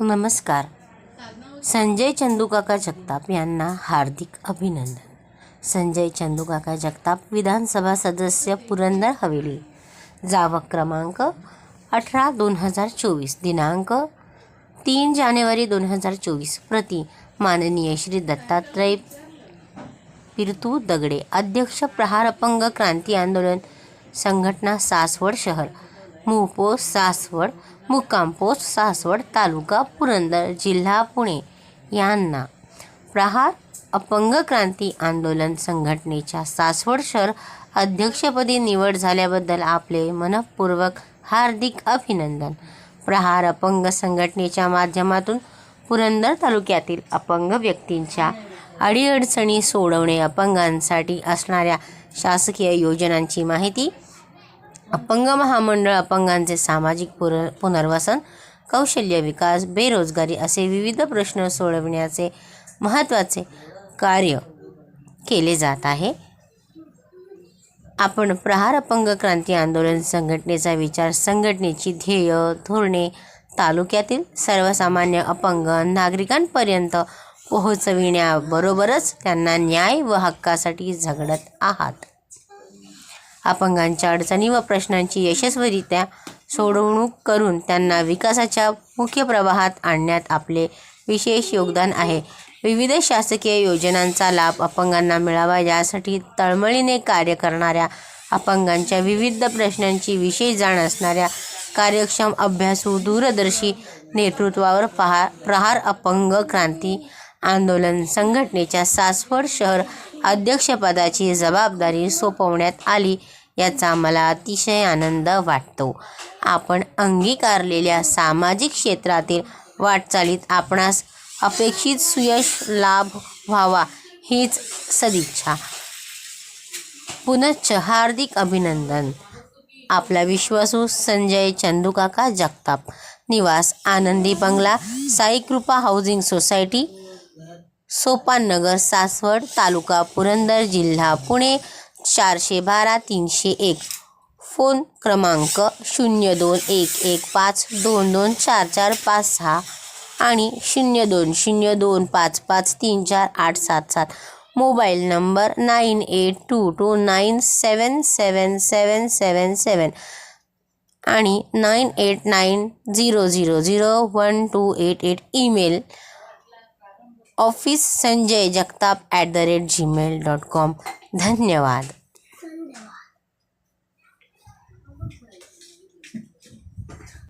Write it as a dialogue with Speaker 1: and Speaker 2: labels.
Speaker 1: नमस्कार. संजय चंदूकाका जगताप यांना हार्दिक अभिनंदन. संजय चंदूकाका जगताप विधानसभा सदस्य पुरंदर हवेली. जावक क्रमांक अठरा दोन हजार चोवीस दिनांक तीन जानेवारी दोन हजार चोवीस. प्रति माननीय श्री दत्तात्रय पिरतू दगडे अध्यक्ष प्रहार अपंग क्रांती आंदोलन संघटना सासवड शहर. मुपोस्ट सासवड मुक्काम पोस्ट सासवड तालुका पुरंदर जिल्हा पुणे यांना प्रहार अपंग क्रांती आंदोलन संघटनेच्या सासवड शहर अध्यक्षपदी निवड झाल्याबद्दल आपले मनपूर्वक हार्दिक अभिनंदन. प्रहार अपंग संघटनेच्या माध्यमातून पुरंदर तालुक्यातील अपंग व्यक्तींच्या अडीअडचणी सोडवणे अपंगांसाठी असणाऱ्या शासकीय योजनांची माहिती अपंग महामंडळ अपंगांचे सामाजिक पुर पुनर्वसन कौशल्य विकास बेरोजगारी असे विविध प्रश्न सोडविण्याचे महत्त्वाचे कार्य केले जात आहे. आपण प्रहार अपंग क्रांती आंदोलन संघटनेचा विचार संघटनेची ध्येय धोरणे तालुक्यातील सर्वसामान्य अपंग नागरिकांपर्यंत पोहोचविण्याबरोबरच त्यांना न्याय व हक्कासाठी झगडत आहात. अपंगांच्या अडचणी व प्रश्नांची यशस्वीरित्या सोडवणूक करून त्यांना विकासाच्या मुख्य प्रवाहात आणण्यात आपले विशेष योगदान आहे. विविध शासकीय योजनांचा लाभ अपंगांना मिळावा यासाठी तळमळीने कार्य करणाऱ्या अपंगांच्या विविध प्रश्नांची विशेष जाण असणाऱ्या कार्यक्षम अभ्यासू दूरदर्शी नेतृत्वावर पहा प्रहार अपंग क्रांती आंदोलन संघटनेच्या सासवड शहर अध्यक्षपदाची जबाबदारी सोपवण्यात आली याचा मला अतिशय आनंद वाटतो. आपण अंगीकारलेल्या सामाजिक क्षेत्रातील वाटचालीत आपणास अपेक्षित सुयश लाभ व्हावा हीच सदिच्छा. पुनश्च हार्दिक अभिनंदन. आपला विश्वासू संजय चंदुकाका जगताप. निवास आनंदी बंगला साईकृपा हाऊसिंग सोसायटी सोपाननगर सासवड तालुका पुरंदर जिल्हा पुणे चारशे बारा तीनशे एक. फोन क्रमांक शून्य दोन एक एक पाच दोन दोन चार चार पाच सहा आणि शून्य दोन शून्य दोन पाच पाच तीन चार आठ सात सात. Mobile number nine eight two two nine seven seven seven seven seven आणि nine eight nine zero zero zero one two eight eight email office Sanjay Jagtap at the rate Gmail dot com धन्यवाद.